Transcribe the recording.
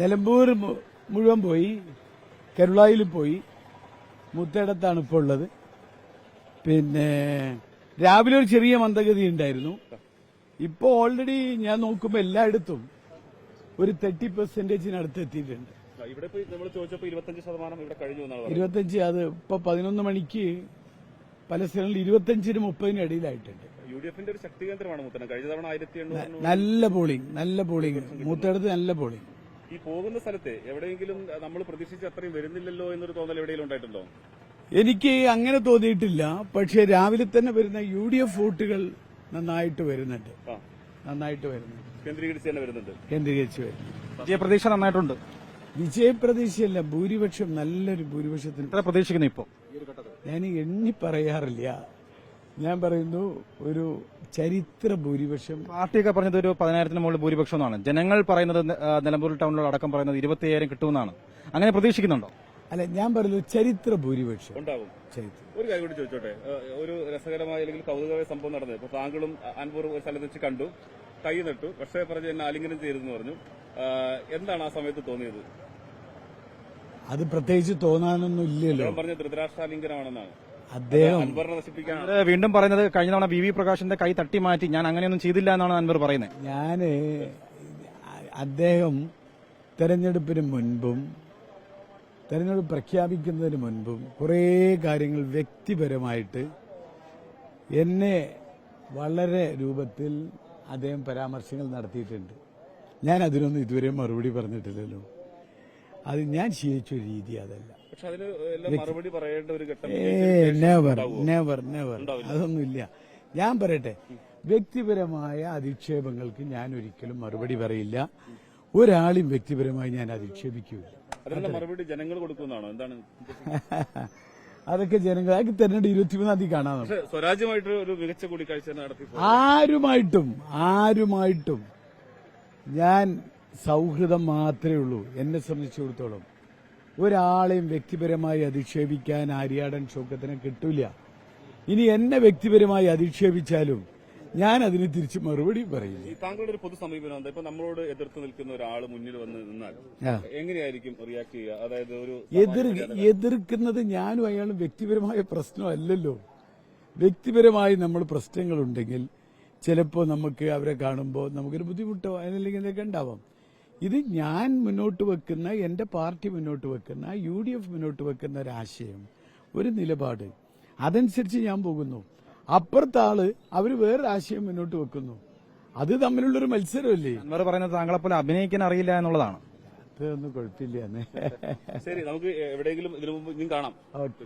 നിലമ്പൂർ മുഴുവൻ പോയി കരുളായിൽ പോയി. മുത്തേടത്താണ് ഇപ്പോൾ ഉള്ളത്. പിന്നെ രാവിലെ ഒരു ചെറിയ മന്ദഗതി ഉണ്ടായിരുന്നു. ഇപ്പോൾ ഓൾറെഡി ഞാൻ നോക്കുമ്പോൾ എല്ലായിടത്തും ഒരു തേർട്ടി പെർസെന്റേജിനടുത്ത് എത്തിയിട്ടുണ്ട്. ഇരുപത്തഞ്ച് അത് ഇപ്പൊ പതിനൊന്ന് മണിക്ക് പല സ്ഥലങ്ങളിൽ ഇരുപത്തഞ്ചിനും മുപ്പതിനും ഇടയിലായിട്ടുണ്ട്. യു ഡി എഫിന്റെ ഒരു ശക്തി കേന്ദ്രമാണ് മുത്തനം. കഴിഞ്ഞ തവണ ആയിരത്തി നല്ല പോളിംഗ് നല്ല പോളിംഗ് മൂത്തടത്ത് നല്ല പോളിംഗ് ഈ പോകുന്ന സ്ഥലത്ത് എവിടെയെങ്കിലും നമ്മൾ പ്രതീക്ഷിച്ച് അത്രയും വരുന്നില്ലല്ലോ എന്നൊരു തോന്നൽ എവിടെയെങ്കിലും ഉണ്ടായിട്ടുണ്ടോ? എനിക്ക് അങ്ങനെ തോന്നിയിട്ടില്ല. പക്ഷേ രാവിലെ തന്നെ വരുന്ന യു ഡി എഫ് വോട്ടുകൾ നന്നായിട്ട് വരുന്നുണ്ട്. നന്നായിട്ട് വരുന്നുണ്ട്. കേന്ദ്രീകരിച്ച് തന്നെ വരുന്നുണ്ട്. കേന്ദ്രീകരിച്ച് വരുന്നുണ്ട്. വിജയപ്രതീക്ഷ നന്നായിട്ടുണ്ട്. വിജയപ്രതീക്ഷയല്ല ഭൂരിപക്ഷം നല്ലൊരു ഭൂരിപക്ഷത്തിന് പ്രതീക്ഷിക്കുന്നു ഇപ്പോൾ ഞാൻ എണ്ണി പറയാറില്ല. ഞാൻ പറയുന്നു ഒരു ചരിത്ര ഭൂരിപക്ഷം പാർട്ടിയൊക്കെ പറഞ്ഞത് ഒരു പതിനായിരത്തിന് മുകളിൽ ഭൂരിപക്ഷം എന്നാണ് ജനങ്ങൾ പറയുന്നത് നിലമ്പൂർ ടൗണിലുള്ള അടക്കം പറയുന്നത് ഇരുപത്തിയായിരം കിട്ടുമെന്നാണ്. അങ്ങനെ പ്രതീക്ഷിക്കുന്നുണ്ടോ? അല്ല ഞാൻ പറയുന്നത് ചരിത്ര ഭൂരിപക്ഷം. ഉണ്ടാവും. ചരിത്രം. ഒരു കാര്യം കൂടി ചോദിച്ചോട്ടെ. ഒരു രസകരമായ അല്ലെങ്കിൽ കൗതുകമായ സംഭവം നടന്നത്. ഇപ്പൊ താങ്കളും അൻപൂർ ഒരു സ്ഥലത്ത് വെച്ച് കണ്ടു കൈ നട്ടു പക്ഷേ പറഞ്ഞ് എന്നെ ആലിംഗനം ചെയ്തെന്ന് പറഞ്ഞു. എന്താണ് ആ സമയത്ത് തോന്നിയത്? അത് പ്രത്യേകിച്ച് തോന്നാനൊന്നും ഇല്ലല്ലോ. പറഞ്ഞ ധൃതരാഷ്ട്രാലിംഗനമാണെന്നാണ് അദ്ദേഹം വീണ്ടും പറയുന്നത് കഴിഞ്ഞ തവണ വി വി പ്രകാശിന്റെ കൈ തട്ടി മാറ്റി ഞാൻ അങ്ങനെയൊന്നും ചെയ്തില്ല എന്നാണ് അൻവർ പറയുന്നത്. ഞാൻ അദ്ദേഹം തെരഞ്ഞെടുപ്പിന് മുൻപും തെരഞ്ഞെടുപ്പ് പ്രഖ്യാപിക്കുന്നതിന് മുൻപും കുറേ കാര്യങ്ങൾ വ്യക്തിപരമായിട്ട് എന്നെ വളരെ രൂപത്തിൽ അദ്ദേഹം പരാമർശങ്ങൾ നടത്തിയിട്ടുണ്ട്. ഞാൻ അതിനൊന്നും ഇതുവരെ മറുപടി പറഞ്ഞിട്ടില്ലല്ലോ. അത് ഞാൻ ശീലിച്ച രീതി അതല്ല. നെവർ നെവർ നെവർ അതൊന്നുമില്ല. ഞാൻ പറയട്ടെ വ്യക്തിപരമായ അധിക്ഷേപങ്ങൾക്ക് ഞാൻ ഒരിക്കലും മറുപടി പറയില്ല. ഒരാളും വ്യക്തിപരമായി ഞാൻ അധിക്ഷേപിക്കൂല അതിനുള്ള മറുപടി ജനങ്ങൾ കൊടുക്കുന്നതാണോ എന്താണ്? അതൊക്കെ ജനങ്ങൾ അതൊക്കെ തെരഞ്ഞെടുപ്പ് ഇരുപത്തിമൂന്നാം തീയതി കാണാം നമുക്ക്. പക്ഷെ സ്വരാജ്യമായിട്ട് ഒരു മികച്ച കൂടിക്കാഴ്ച നടത്തി ആരുമായിട്ടും ആരുമായിട്ടും ഞാൻ സൗഹൃദം മാത്രമേ ഉള്ളൂ. എന്നെ സംബന്ധിച്ചിടത്തോളം. ഒരാളെയും വ്യക്തിപരമായി അധിക്ഷേപിക്കാൻ ആര്യാടൻ ചോക്കത്തിന് കിട്ടില്ല ഇനി എന്നെ വ്യക്തിപരമായി അധിക്ഷേപിച്ചാലും ഞാൻ അതിന് തിരിച്ച് മറുപടി പറയില്ല. താങ്കളുടെ ഒരു പൊതു സമീപനം എന്താ? ഇപ്പൊ നമ്മളോട് എതിർത്ത് നിൽക്കുന്ന ഒരാൾ മുന്നിൽ വന്ന് നിന്നാൽ എങ്ങനെയായിരിക്കും റിയാക്ട് ചെയ്യുക? അതായത് ഒരു എതിർ എതിർക്കുന്നത് ഞാനും അയാളും വ്യക്തിപരമായ പ്രശ്നമല്ലല്ലോ. വ്യക്തിപരമായി നമ്മൾ പ്രശ്നങ്ങളുണ്ടെങ്കിൽ ചിലപ്പോൾ നമുക്ക് അവരെ കാണുമ്പോൾ നമുക്കൊരു ബുദ്ധിമുട്ടോ അതിനല്ലെങ്കിൽ എന്തൊക്കെ ഉണ്ടാവാം. ഇത് ഞാൻ മുന്നോട്ട് വെക്കുന്ന എന്റെ പാർട്ടി മുന്നോട്ട് വെക്കുന്ന യു ഡി എഫ് മുന്നോട്ട് വെക്കുന്ന ഒരു ആശയം ഒരു നിലപാട്. അതനുസരിച്ച് ഞാൻ പോകുന്നു. അപ്പുറത്തെ ആൾ അവർ വേറൊരു ആശയം മുന്നോട്ട് വെക്കുന്നു. അത് തമ്മിലുള്ളൊരു മത്സരമല്ലേ? അൻവർ പറയുന്നത് താങ്കളെ പോലെ അഭിനയിക്കാൻ അറിയില്ല എന്നുള്ളതാണ്. അതൊന്നും കുഴപ്പമില്ല. ശരി നമുക്ക് എവിടെയെങ്കിലും ഇതിനു മുമ്പ് ഇനിയും കാണാം. ഓക്കെ.